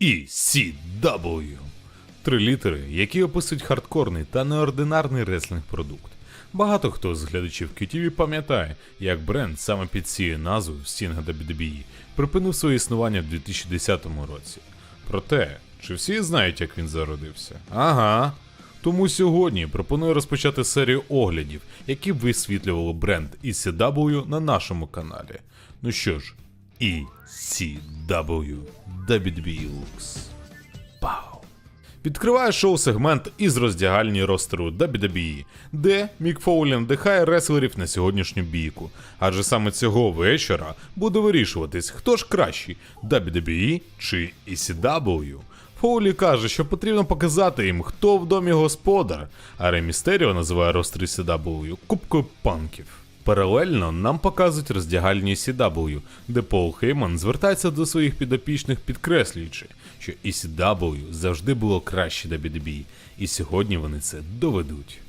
ECW. Три літери, які описують хардкорний та неординарний реслінг продукт. Багато хто з глядачів QTV пам'ятає, як бренд саме під цією назвою Стінга WWE припинив своє існування в 2010 році. Проте, чи всі знають, як він зародився? Ага. Тому сьогодні пропоную розпочати серію оглядів, які висвітлювали бренд ECW на нашому каналі. Ну що ж, ECW WWE Lux. Пау. Відкриває шоу-сегмент із роздягальні ростеру WWE, де Мік Фоулі надихає реслерів на сьогоднішню бійку. Адже саме цього вечора буде вирішуватись, хто ж кращий WWE чи ECW. Фоулі каже, що потрібно показати їм, хто в домі господар, а Ре Містеріо називає ростер ECW кубкою панків. Паралельно нам показують роздягальні CW, де Пол Хейман звертається до своїх підопічних, підкреслюючи, що ECW завжди було краще WWE, і сьогодні вони це доведуть.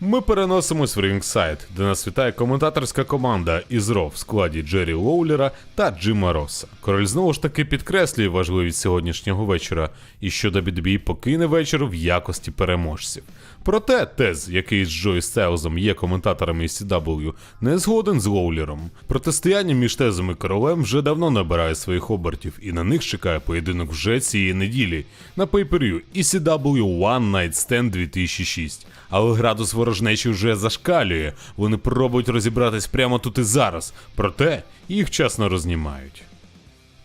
Ми переносимось в Рінгсайд, де нас вітає коментаторська команда із Ро в складі Джері Лоулера та Джима Росса. Король знову ж таки підкреслює важливість сьогоднішнього вечора і що WWE покине вечір в якості переможців. Проте Тез, який з Джой Стайлзом є коментаторами CW, не згоден з Лоулером. Протистояння між Тезом і королем вже давно набирає своїх обертів, і на них чекає поєдинок вже цієї неділі на пейперю ECW One Night Stand 2006. Але градус ворожнечі вже зашкалює. Вони пробують розібратись прямо тут і зараз, проте їх вчасно рознімають.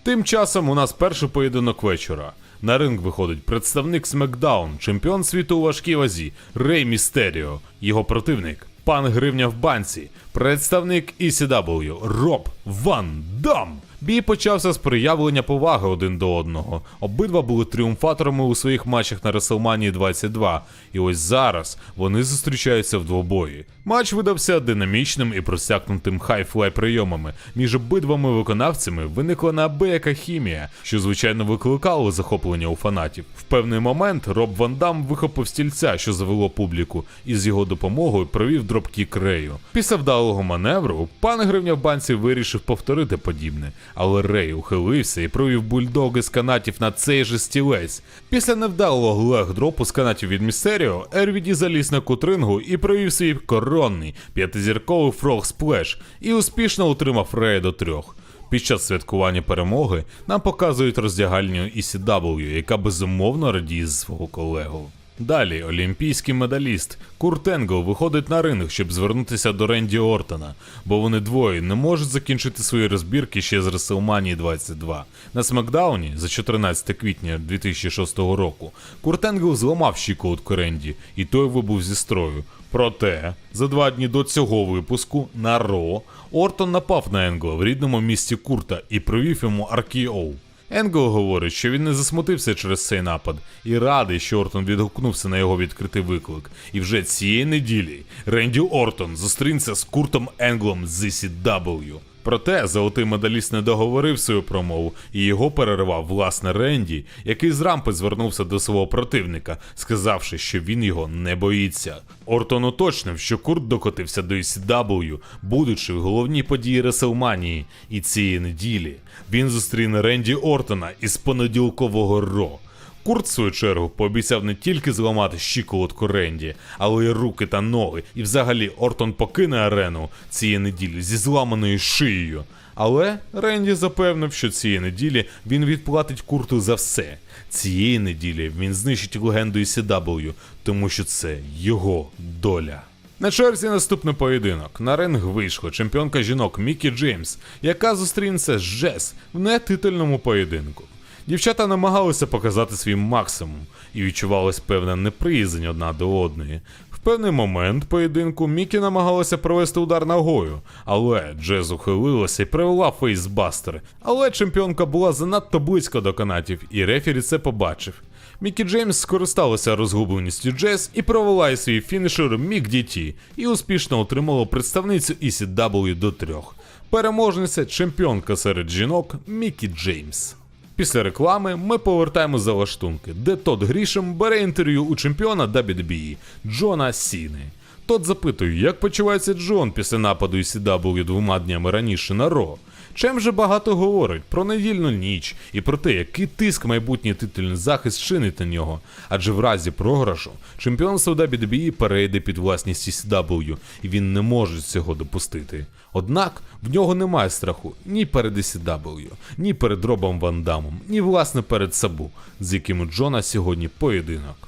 Тим часом у нас перший поєдинок вечора. На ринг виходить представник SmackDown, чемпіон світу у важкій вазі Рей Містеріо, його противник пан Гривня в банці, представник ECW Роб Ван Дам. Бій почався з проявлення поваги один до одного. Обидва були тріумфаторами у своїх матчах на WrestleMania 22, і ось зараз вони зустрічаються в двобої. Матч видався динамічним і просякнутим хай-флай прийомами. Між обидвами виконавцями виникла неабияка хімія, що звичайно викликало захоплення у фанатів. В певний момент Роб Ван Дам вихопив стільця, що завело публіку, і з його допомогою провів дропкік Рею. Після вдалого маневру пан Гривня в банці вирішив повторити подібне, але Рей ухилився і провів бульдоги з канатів на цей же стілець. Після невдалого лег-дропу з канатів від Містеріо, RVD заліз на кутрингу і провів свій коронний п'ятизірковий фрог сплеш і успішно утримав Рея до трьох. Під час святкування перемоги нам показують роздягальню ECW, яка безумовно радіє з свого колегу. Далі олімпійський медаліст Курт Енгл виходить на ринг, щоб звернутися до Ренді Ортона, бо вони двоє не можуть закінчити свої розбірки ще з WrestleMania 22. На Смакдауні за 14 квітня 2006 року Курт Енгл зламав щиколотку Ренді, і той вибув зі строю. Проте, за два дні до цього випуску на Ро Ортон напав на Енгла в рідному місті Курта і провів йому RKO. Енгл говорить, що він не засмутився через цей напад і радий, що Ортон відгукнувся на його відкритий виклик. І вже цієї неділі Ренді Ортон зустрінеться з Куртом Енглом з ECW. Проте золотий медаліст не договорив свою промову і його переривав власне Ренді, який з рампи звернувся до свого противника, сказавши, що він його не боїться. Ортон уточнив, що Курт докотився до ECW, будучи в головній події Реселманії, і цієї неділі він зустріне Ренді Ортона із понеділкового Ро. Курт, в свою чергу, пообіцяв не тільки зламати щиколотку Ренді, але й руки та ноги. І взагалі Ортон покине арену цієї неділі зі зламаною шиєю. Але Ренді запевнив, що цієї неділі він відплатить Курту за все. Цієї неділі він знищить легенду ECW, тому що це його доля. На черзі наступний поєдинок. На ринг вийшла чемпіонка жінок Мікі Джеймс, яка зустрінеться з Джес в нетитульному поєдинку. Дівчата намагалися показати свій максимум і відчувалась певна неприязнь одна до одної. В певний момент поєдинку Мікі намагалася провести удар ногою, але Джез ухилилася і провела фейсбастер. Але чемпіонка була занадто близько до канатів, і рефері це побачив. Мікі Джеймс скористалася розгубленістю Джес і провела й свій фінішер Мік DT і успішно отримала представницю ECW до трьох. Переможниця чемпіонка серед жінок Мікі Джеймс. Після реклами ми повертаємо за лаштунки, де Тод Грішем бере інтерв'ю у чемпіона WWE Джона Сіни. Тот запитує, як почувається Джон після нападу ECW двома днями раніше на Ро. Чим же багато говорить про недільну ніч і про те, який тиск майбутній титульний захист чинить на нього. Адже в разі програшу чемпіонство WWE перейде під власність ECW, і він не може цього допустити. Однак в нього немає страху ні перед ECW, ні перед Робом Ван Дамом, ні власне перед Сабу, з яким у Джона сьогодні поєдинок.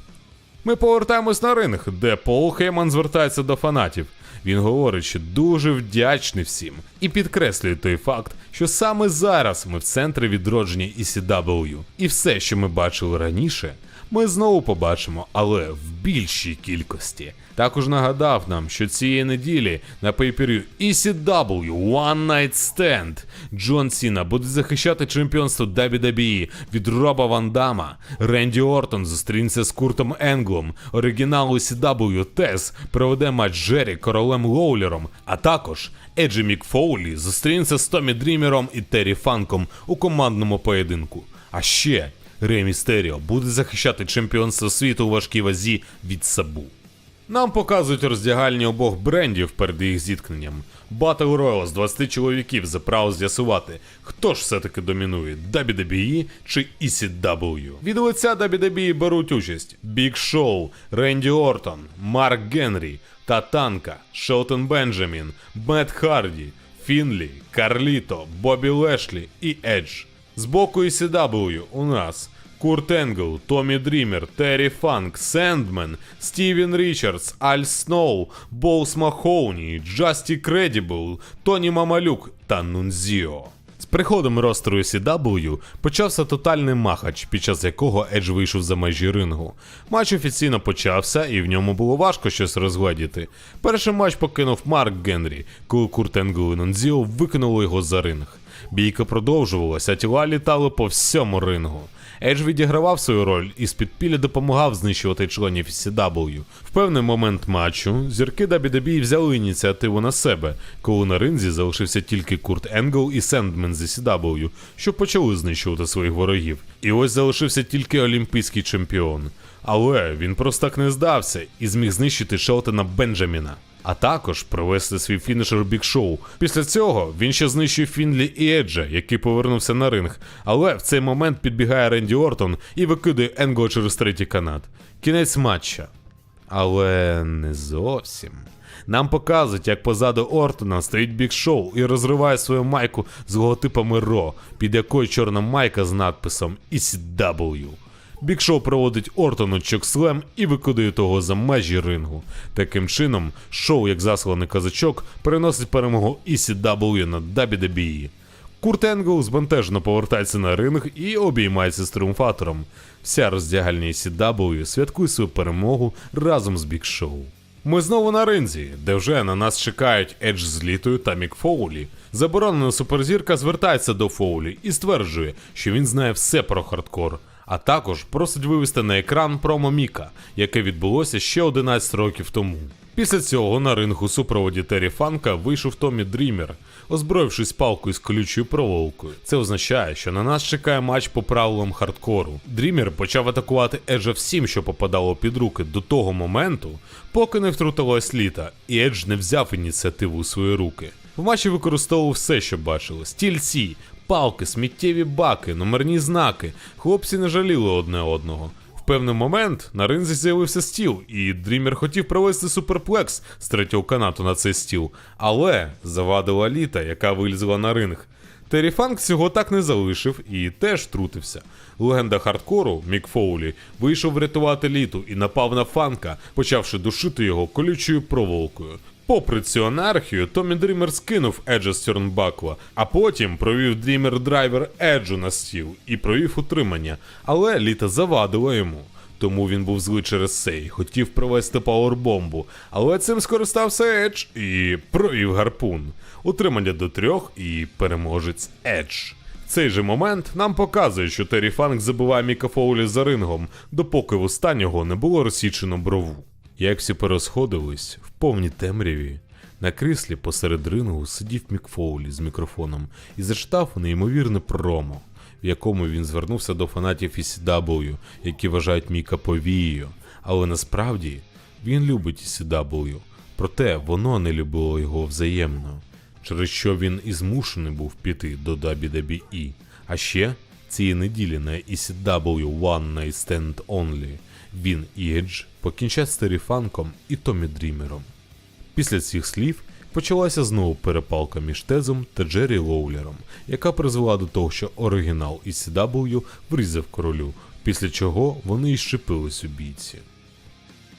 Ми повертаємось на ринг, де Пол Хейман звертається до фанатів. Він говорить, що дуже вдячний всім і підкреслює той факт, що саме зараз ми в центрі відродження ECW. І все, що ми бачили раніше, ми знову побачимо, але в більшій кількості. Також нагадав нам, що цієї неділі на пейперю ECW One Night Stand Джон Сіна буде захищати чемпіонство WWE від Роба Ван Дама. Ренді Ортон зустрінеться з Куртом Енглом. Оригінал ECW Тес проведе матч Джері королем Лоулером, а також Еджі Мікфоулі зустрінеться з Томі Дрімером і Террі Фанком у командному поєдинку. А ще Рей Містеріо буде захищати чемпіонство світу у важкій вазі від Сабу. Нам показують роздягальні обох брендів перед їх зіткненням. Battle Royale з 20 чоловіків за право з'ясувати, хто ж все-таки домінує WWE чи ECW. Від лиця WWE беруть участь Big Show, Ренді Ортон, Марк Генрі, Татанка, Шелтон Бенджамін, Мет Харді, Фінлі, Карліто, Бобі Лешлі і Едж. З боку ECW у нас Курт Енгл, Томі Дрімер, Террі Фанк, Сендмен, Стівен Річардс, Аль Сноу, Боус Махоуні, Джасті Кредібл, Тоні Мамалюк та Нунзіо. З приходом ростеру CW почався тотальний махач, під час якого Едж вийшов за межі рингу. Матч офіційно почався, і в ньому було важко щось розгледіти. Перший матч покинув Марк Генрі, коли Курт Енгл і Нунзіо викинули його за ринг. Бійка продовжувалася, тіла літали по всьому рингу. Едж відігравав свою роль і з підпілля допомагав знищувати членів CW. В певний момент матчу зірки WWE взяли ініціативу на себе, коли на ринзі залишився тільки Курт Енгл і Сендмен з CW, що почали знищувати своїх ворогів. І ось залишився тільки олімпійський чемпіон. Але він просто так не здався і зміг знищити Шелтона Бенджаміна. А також провести свій фінішер Бік Шоу. Після цього він ще знищив Фінлі і Еджа, який повернувся на ринг. Але в цей момент підбігає Ренді Ортон і викидує Енго через третій канат. Кінець матча. Але не зовсім. Нам показують, як позаду Ортона стоїть Бік Шоу і розриває свою майку з логотипами Ро, під якою чорна майка з надписом ECW. Бік Шоу проводить Ортону чокслем і викидує того за межі рингу. Таким чином, шоу, як засланий казачок, переносить перемогу ECW над WWE. Курт Енгл збентежно повертається на ринг і обіймається з тріумфатором. Вся роздягальня ECW святкує свою перемогу разом з Бік Шоу. Ми знову на ринзі, де вже на нас чекають Едж з Літою та Мік Фоулі. Заборонена суперзірка звертається до Фоулі і стверджує, що він знає все про хардкор. А також просить вивести на екран промо Міка, яке відбулося ще 11 років тому. Після цього на ринг у супроводі Террі Фанка вийшов Томі Дрімер, озброївшись палкою з колючою проволокою. Це означає, що на нас чекає матч по правилам хардкору. Дрімер почав атакувати Еджа всім, що попадало під руки до того моменту, поки не втрутилась літа, і Едж не взяв ініціативу у свої руки. В матчі використовував все, що бачили: стільці, палки, сміттєві баки, номерні знаки. Хлопці не жаліли одне одного. В певний момент на ринзі з'явився стіл, і Дрімер хотів провести суперплекс з третього канату на цей стіл, але завадила літа, яка вилізла на ринг. Террі Фанк цього так не залишив і теж втрутився. Легенда хардкору Мік Фоулі вийшов врятувати літу і напав на фанка, почавши душити його колючою проволокою. Попри цю анархію, Томі Дрімер скинув Еджа з Тьорнбакла, а потім провів Дрімер драйвер Еджу на стіл і провів утримання, але літа завадила йому. Тому він був злий через і хотів провести пауербомбу, але цим скористався Едж і провів гарпун. Утримання до трьох і переможець Едж. Цей же момент нам показує, що Террі Фанк забиває Міка Фоулі за рингом, допоки в останнього не було розсічено брову. Як всі порозходились в повній темряві, на кріслі посеред рингу сидів Мік Фоулі з мікрофоном і зачитав неймовірне промо, в якому він звернувся до фанатів ECW, які вважають Міка повією. Але насправді він любить ECW, проте воно не любило його взаємно. через що він і змушений був піти до WWE. А ще цієї неділі на ECW One Night Stand Only він і Едж покінчать з Террі Фанком і Томі Дрімером. Після цих слів почалася знову перепалка між Тезом та Джері Лоулером, яка призвела до того, що оригінал ECW врізав королю, після чого вони й щепились у бійці.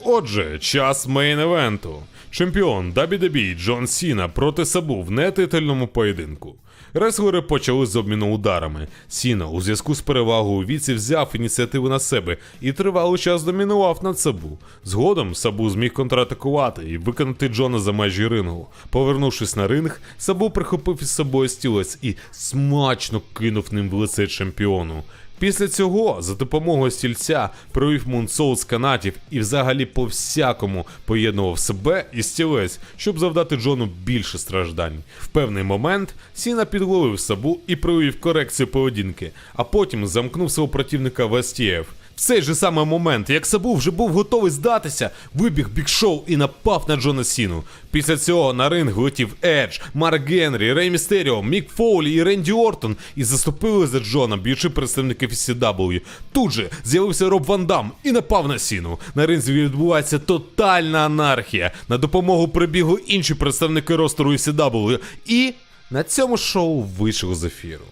Отже, час мейн-евенту. Чемпіон WWE Джон Сіна проти Сабу в нетитульному поєдинку. Реслери почали з обміну ударами. Сіна у зв'язку з перевагою у віці взяв ініціативу на себе і тривалий час домінував над Сабу. Згодом Сабу зміг контратакувати і виконати Джона за межі рингу. Повернувшись на ринг, Сабу прихопив із собою стілець і смачно кинув ним в лице чемпіону. Після цього за допомогою стільця провів мунсоут з канатів і взагалі по всякому поєднував себе і стілець, щоб завдати Джону більше страждань. В певний момент Сіна підловив сабу і провів корекцію поведінки, а потім замкнув свого противника в STF. В цей же самий момент, як Сабу вже був готовий здатися, вибіг Бік Шоу і напав на Джона Сіну. Після цього на ринг влетів Едж, Марк Генрі, Рей Містеріо, Мік Фоулі і Ренді Ортон і заступили за Джона, б'ючи представників ECW. Тут же з'явився Роб Ван Дам і напав на Сіну. На ринзі відбувається тотальна анархія. На допомогу прибігли інші представники ростеру ECW. І на цьому шоу вийшло з ефіру.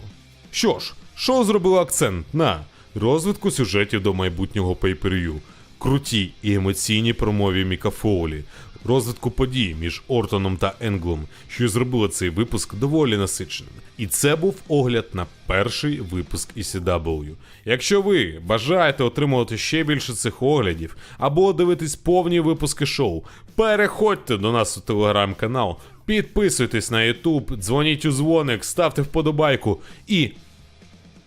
Що ж, шоу зробило акцент на розвитку сюжетів до майбутнього пейперв'ю, крутій і емоційній промові Міка Фоулі, розвитку подій між Ортоном та Енглом, що зробило цей випуск доволі насиченим. І це був огляд на перший випуск ECW. Якщо ви бажаєте отримувати ще більше цих оглядів або дивитись повні випуски шоу, переходьте до нас у телеграм-канал, підписуйтесь на YouTube, дзвоніть у дзвоник, ставте вподобайку і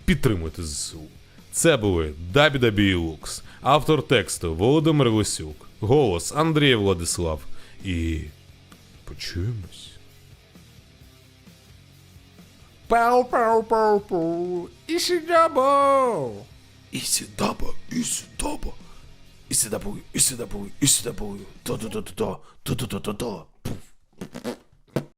підтримуйте ЗСУ. Це були WWE Lux, автор тексту Володимир Лисюк, голос Андрій Владислав. І почуємось. Пау-пау-пау-пау. Ісідабо! Ісідаба, ісідаба. Ісідаба, ісідаба, ісідаба. То-то-то-то-то, то-то-то-то-то.